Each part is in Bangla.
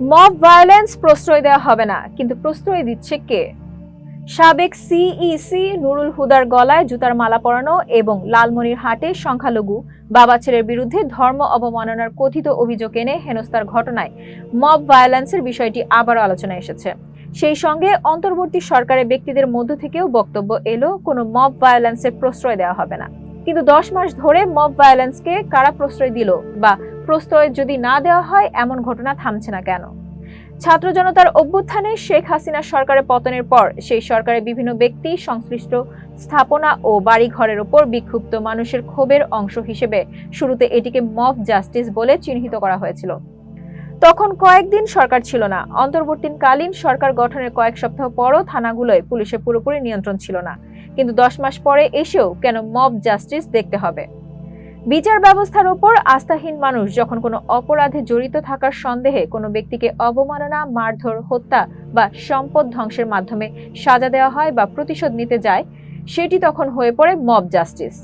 মব ভায়োলেন্স প্রশ্রয় দেওয়া হবে না, কিন্তু প্রশ্রয় দিচ্ছে কে? সাবেক সিইসি নুরুল হুদার গলায় জুতার মালা পরানো এবং লালমনির হাটে সংখ্যালঘু বাবা ছেলের বিরুদ্ধে ধর্ম অবমাননার কথিত অভিযোগ এনে হেনস্থার ঘটনায় মব ভায়োলেন্সের বিষয়টি আবারও আলোচনায় এসেছে। সেই সঙ্গে অন্তর্বর্তী সরকারের ব্যক্তিদের মধ্য থেকেও বক্তব্য এলো, কোনো মব ভায়োলেন্সের প্রশ্রয় দেওয়া হবে না। কিন্তু দশ মাস ধরে মব ভায়োলেন্সকে কারা প্রশ্রয় দিল বা প্রশ্রয় যদি না দেওয়া হয়, এমন ঘটনা থামছে না কেন? ছাত্র জনতার অভ্যুত্থানে শেখ হাসিনা সরকারের পতনের পর, সেই সরকারের বিভিন্ন ব্যক্তি, সংশ্লিষ্ট স্থাপনা ও বাড়িঘরের ওপর বিক্ষুব্ধ মানুষের ক্ষোভের অংশ হিসেবে শুরুতে এটিকে মব জাস্টিস বলে চিহ্নিত করা হয়েছিল। তখন কয়েকদিন সরকার ছিল না। অন্তর্বর্তীকালীন সরকার গঠনের কয়েক সপ্তাহ পরও থানাগুলোয় পুলিশের পুরোপুরি নিয়ন্ত্রণ ছিল না। কিন্তু দশ মাস পরে এসেও কেন মব জাস্টিস দেখতে হবে? বিচার ব্যবস্থার ওপর আস্থাহীন মানুষ যখন কোনো অপরাধে জড়িত থাকার সন্দেহে কোনো ব্যক্তিকে অবমাননা, মারধর, হত্যা বা সম্পদ ধ্বংসের মাধ্যমে সাজা দেওয়া হয় বা প্রতিশোধ নিতে যায়, সেটি তখন হয়ে পড়ে মব জাস্টিস।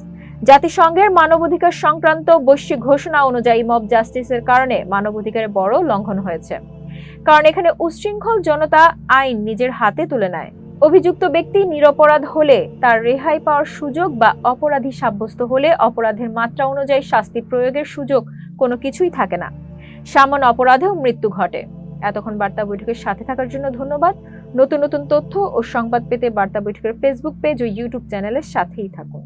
জাতিসংঘের মানবাধিকার সংক্রান্ত বৈশ্বিক ঘোষণা অনুযায়ী মব জাস্টিসের কারণে মানবাধিকারের বড় লঙ্ঘন হয়েছে। কারণ এখানে উচ্ছৃঙ্খল জনতা আইন নিজের হাতে তুলে নেয়। অভিযুক্ত ব্যক্তি নিরপরাধ হলে তার রেহাই পাওয়ার সুযোগ বা অপরাধী সাব্যস্ত হলে অপরাধের মাত্রা অনুযায়ী শাস্তি প্রয়োগের সুযোগ কোনো কিছুই থাকে না। সামান্য অপরাধেও মৃত্যু ঘটে। এতক্ষণ বার্তা বৈঠকের সাথে থাকার জন্য ধন্যবাদ। নতুন নতুন তথ্য ও সংবাদ পেতে বার্তা বৈঠকের ফেসবুক পেজ ও ইউটিউব চ্যানেলের সাথেই থাকুন।